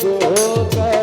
গো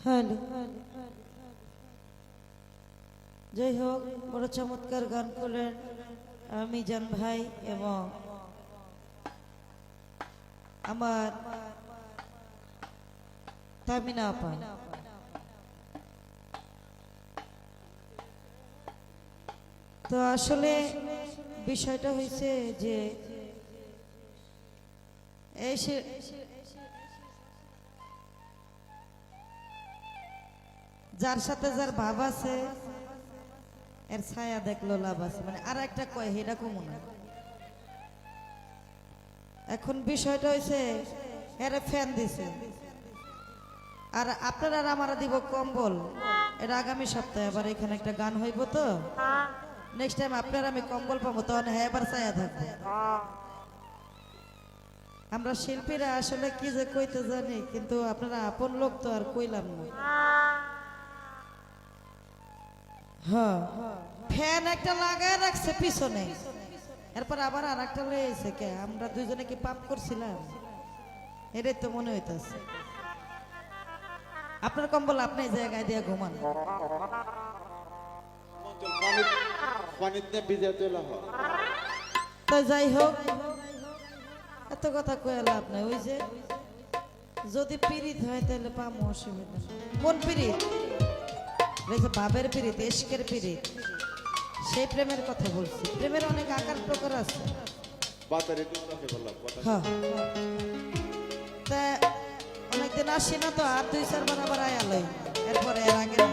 hello যাই হোক, বড় চমৎকার গান করলেন মিজান ভাই এবং আমার তামিনা তো আসলে বিষয়টা হয়েছে যে এই যার সাথে যার ভাব আছে, এর ছায়া দেখল লাভ আছে। মানে আর একটা কয় হেটা কমু না। এখন বিষয়টা হয়েছে এর ফ্যান দিছে। আর আপনারা আর আমারা দিব কম্বল। এটা আগামী সপ্তাহে আবার এখানে একটা গান হইব তো? নেক্সট টাইম আপনারা আমি কম্বল পাবো, তখন হ্যাঁ এবার ছায়া থাকবে। আমরা শিল্পীরা আসলে কি যে কইতে জানি, কিন্তু আপনারা আপন লোক তো আর কইলাম না। হ্যাঁ। ফ্যান একটা লাগায় রাখছে পিছনে। এরপর আবার আর একটা লয়েছে কে? আমরা দুইজনে কি পাপ করছিলাম? এটাই তো মনে হইতেছে। আপনার কম্বল আপনি জায়গায় দিয়ে ঘুমান। তো যাই হোক, এত কথা কয়ে লাভ নাই। ওই যে, যদি পিরিত হয় তাহলে পামো অসুবিধা। কোন এই যে বাবের পিরিত এশকের পিরিত সেই প্রেমের কথা বলছি। প্রেমের অনেক আকার প্রকার আছে। হ্যাঁ। অনেকদিন আসি না তো আর দুই চারবার আবার আয়ালই এরপরে এর আগে না